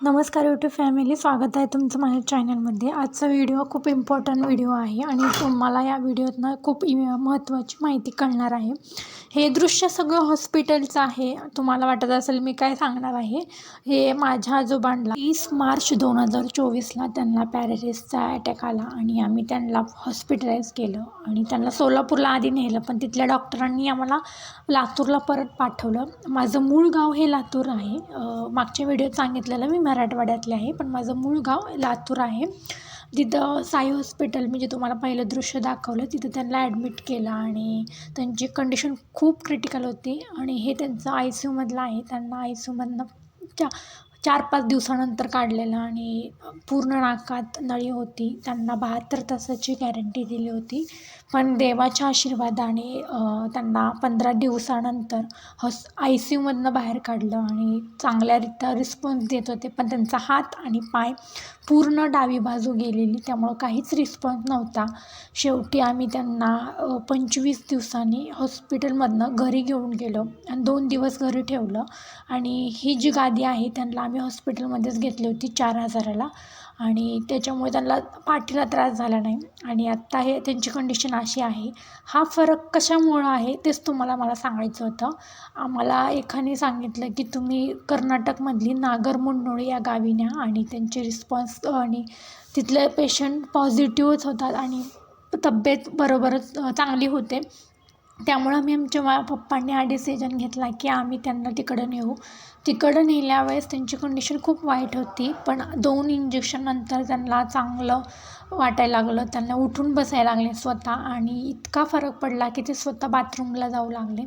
नमस्कार YouTube family स्वागत आहे तुमचं माझ्या चॅनलमध्ये आजचा व्हिडिओ खूप इम्पॉर्टंट व्हिडिओ आहे आणि तुम्हाला या व्हिडिओतनं खूप इ महत्त्वाची माहिती कळणार आहे. हे दृश्य सगळं हॉस्पिटलचं आहे. तुम्हाला वाटत असेल मी काय सांगणार आहे? हे माझ्या आजोबांना तीस मार्च दोन हजार चोवीसला त्यांना पॅरालिसचा अटॅक आला आणि आम्ही त्यांना हॉस्पिटलाइज केलं आणि त्यांना सोलापूरला आधी नेलं. पण तिथल्या डॉक्टरांनी आम्हाला लातूरला परत पाठवलं. माझं मूळ गाव हे लातूर आहे. मागच्या व्हिडिओत सांगितलेलं मी मराठवाड्यातले आहे पण माझं मूळ गाव लातूर आहे. तिथं साई हॉस्पिटल मी जे तुम्हाला पहिलं दृश्य दाखवलं तिथं त्यांना ॲडमिट केलं आणि त्यांची कंडिशन खूप क्रिटिकल होती. आणि हे त्यांचं आय सी यूमधलं आहे. त्यांना आय सी यूमधनं चा चार पाच दिवसानंतर काढलेलं आणि पूर्ण नाकात नळी होती. त्यांना बहात्तर तासाची गॅरंटी दिली होती. पण देवाच्या आशीर्वादाने त्यांना पंधरा दिवसानंतर हॉस आय सी यूमधनं बाहेर काढलं आणि चांगल्यारीत्या रिस्पॉन्स देत होते. पण त्यांचा हात आणि पाय पूर्ण डावी बाजू गेलेली त्यामुळं काहीच रिस्पॉन्स नव्हता. शेवटी आम्ही त्यांना पंचवीस दिवसांनी हॉस्पिटलमधनं घरी घेऊन गेलो आणि दोन दिवस घरी ठेवलं. आणि ही जी गादी आहे त्यांना आम्ही हॉस्पिटलमध्येच घेतली होती चार हजाराला. आणि त्याच्यामुळे त्यांना पाठीला त्रास झाला नाही. आणि आत्ता हे त्यांची कंडिशन अशी आहे. हा फरक कशामुळं आहे तेच तुम्हाला मला सांगायचं होतं. आम्हाला एकाने सांगितलं की तुम्ही कर्नाटकमधली नागर मुंडोळी या गावी न्या आणि त्यांचे रिस्पॉन्स आणि तिथले पेशंट पॉझिटिव्हच होतात आणि तब्येत बरोबरच चांगली होते. त्यामुळं मी आमच्या मा पप्पांनी हा डिसिजन घेतला की आम्ही त्यांना तिकडं नेऊ. तिकडं नेल्यावेळेस त्यांची कंडिशन खूप वाईट होती पण दोन इंजेक्शननंतर त्यांना चांगलं वाटायला लागलं. त्यांना उठून बसायला लागले स्वतः आणि इतका फरक पडला की ते स्वतः बाथरूमला जाऊ लागले.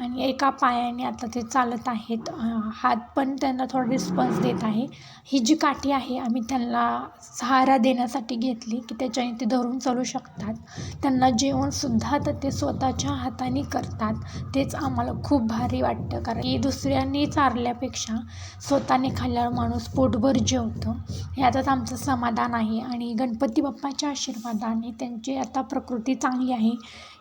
आणि एका पायाने आता ते चालत आहेत. हात पण त्यांना थोडा रिस्पॉन्स देत आहे. ही जी काठी आहे आम्ही त्यांना सहारा देण्यासाठी घेतली की त्याच्याने ते धरून चालू शकतात. त्यांना जेवणसुद्धा तर ते स्वतःच्या हाताने करतात. तेच आम्हाला खूप भारी वाटतं. कारण की दुसऱ्यांनी चारल्यापेक्षा स्वतःने खाल्ल्यावर माणूस पोटभर जेवतं. ह्यातच आमचं समाधान आहे. आणि गणपती बाप्पाच्या आशीर्वादाने त्यांची आता प्रकृती चांगली आहे.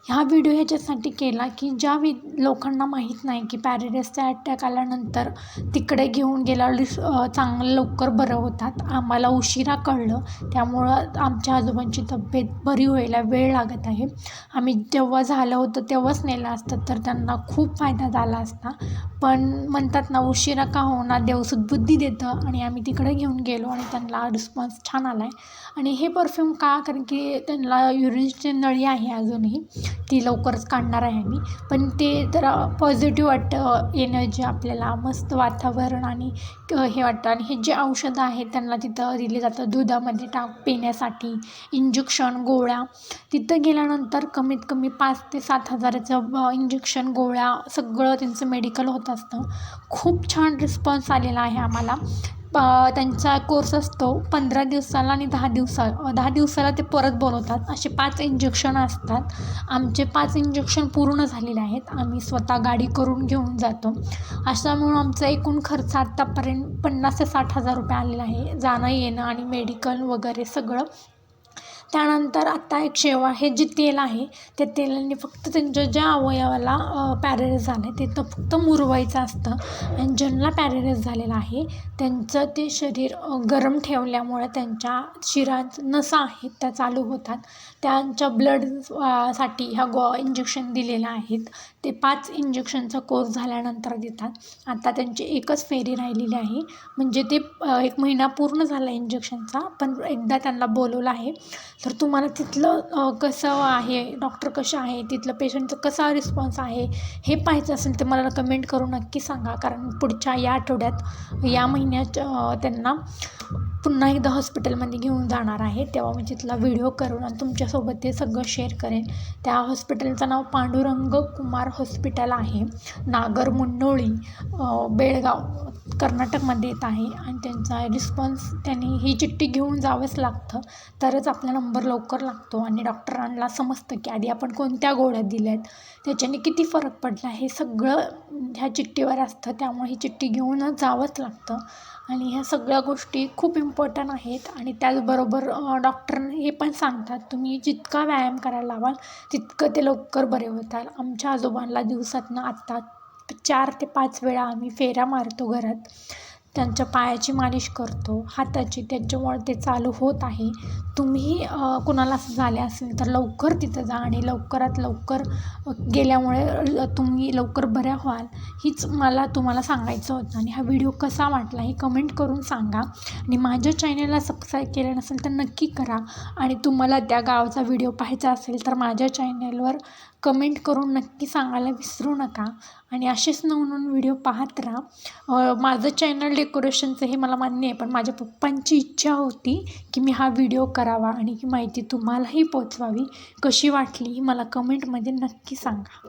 ह्या व्हिडिओ ह्याच्यासाठी केला की ज्या वि लोकांना माहीत नाही की पॅरेलिसचा अटॅक आल्यानंतर तिकडे घेऊन गेल्यावर लिस- चांगलं लवकर बरं होतात. आम्हाला उशिरा कळलं. त्यामुळं आमच्या आजोबांची तब्येत बरी व्हायला वेळ लागत आहे. आम्ही जेव्हा झालं होतं तेव्हाच नेलं असतं तर त्यांना खूप फायदा झाला असता. पण म्हणतात ना उशिरा का होणार देव सुद्बुद्धी देतं आणि आम्ही तिकडे घेऊन गेलो आणि त्यांना रिस्पॉन्स छान आला आहे आणि हे परफ्यूम का? कारण की त्यांना युरिनची नळी आहे अजूनही. ती लवकरच काढणार आहे आम्ही. पण ते जरा पॉझिटिव्ह वाटतं एनर्जी आपल्याला मस्त वातावरण आणि क- हे वाटतं. आणि हे जे औषधं आहेत त्यांना तिथं दिले जातं दुधामध्ये टाक पिण्यासाठी. इंजेक्शन गोळ्या. तिथं गेल्यानंतर कमीत कमी पाच ते सात हजाराचं इंजेक्शन गोळ्या सगळं त्यांचं मेडिकल होत असतं. खूप छान रिस्पॉन्स आलेला आहे आम्हाला. पा त्यांचा कोर्स असतो पंधरा दिवसाला आणि दहा दिवसा दहा दिवसाला ते परत बोलवतात. असे पाच इंजेक्शन असतात. आमचे पाच इंजेक्शन पूर्ण झालेले आहेत. आम्ही स्वतः गाडी करून घेऊन जातो. अशामुळं आमचा एकूण खर्च आत्तापर्यंत पन्नास ते साठ हजार रुपये आलेला आहे. जाणं येणं आणि मेडिकल वगैरे सगळं त्यानंतर आत्ता एक शेवा हे जे तेल आहे त्या तेलाने फक्त त्यांच्या ज्या अवयवाला पॅरेलाइज झालं आहे तिथं फक्त मुरवायचं असतं. आणि ज्यांना पॅरेलाइज झालेलं आहे त्यांचं ते शरीर गरम ठेवल्यामुळे त्यांच्या शिरात नसा आहेत त्या चालू होतात. त्यांच्या ब्लडसाठी ह्या गो इंजेक्शन दिलेल्या आहेत. ते पाच इंजेक्शनचा कोर्स झाल्यानंतर देतात. आता त्यांची एकच फेरी राहिलेली आहे. म्हणजे ते एक महिना पूर्ण झाला इंजेक्शनचा पण एकदा त्यांना बोलवलं आहे. तर तुम्हाला तिथलं कसं आहे डॉक्टर कसे आहे तिथलं पेशंटचं कसा रिस्पॉन्स आहे हे पाहायचं असेल तर मला कमेंट करून नक्की सांगा. कारण पुढच्या या आठवड्यात या महिन्यात त्यांना पुन्हा एकदा हॉस्पिटलमध्ये घेऊन जाणार आहे. तेव्हा मी तिथला व्हिडिओ करून आणि तुमच्यासोबत ते सगळं शेअर करेन. त्या हॉस्पिटलचं नाव पांडुरंग कुमार हॉस्पिटल आहे. नागर मुंडोळी बेळगाव. कर्नाटकमध्ये येत आहे आणि त्यांचा रिस्पॉन्स त्यांनी ही चिठ्ठी घेऊन जावंच लागतं. तरच आपला नंबर लवकर लागतो आणि डॉक्टरांना समजतं की आधी आपण कोणत्या गोळ्या दिल्या आहेत त्याच्याने किती फरक पडला हे सगळं ह्या चिठ्ठीवर असतं. त्यामुळे ही चिठ्ठी घेऊनच जावंच लागतं. आणि ह्या सगळ्या गोष्टी खूप इम्पॉर्टंट आहेत. आणि त्याचबरोबर डॉक्टर हे पण सांगतात तुम्ही जितका व्यायाम करायला लावाल तितकं ते लवकर बरे होतात. आमच्या आजोबांना दिवसातनं आत्ता चार ते पाच वेळा आम्ही फेऱ्या मारतो घरात. त्यांच्या पायाची मालिश करतो हाताची त्यांच्यामुळे ते चालू होत आहे. तुम्ही कुणाला असं झाले असेल तर लवकर तिथं जा आणि लवकरात लवकर गेल्यामुळे तुम्ही लवकर बऱ्या व्हाल. हीच मला तुम्हाला सांगायचं होतं आणि हा व्हिडिओ कसा वाटला हे कमेंट करून सांगा. आणि माझ्या चॅनलला सबस्क्राईब केलं नसेल तर नक्की करा. आणि तुम्हाला त्या गावचा व्हिडिओ पाहायचा असेल तर माझ्या चॅनलवर कमेंट करून नक्की सांगायला विसरू नका. आणि असेच नवनवीन व्हिडिओ पाहत राहा. माझं चॅनल डेकोरेशनचं हे मला मान्य आहे पण माझ्या पप्पांची इच्छा होती की मी हा व्हिडिओ करावा आणि ही माहिती तुम्हालाही पोचवावी कशी वाटली ही मला कमेंटमध्ये नक्की सांगा.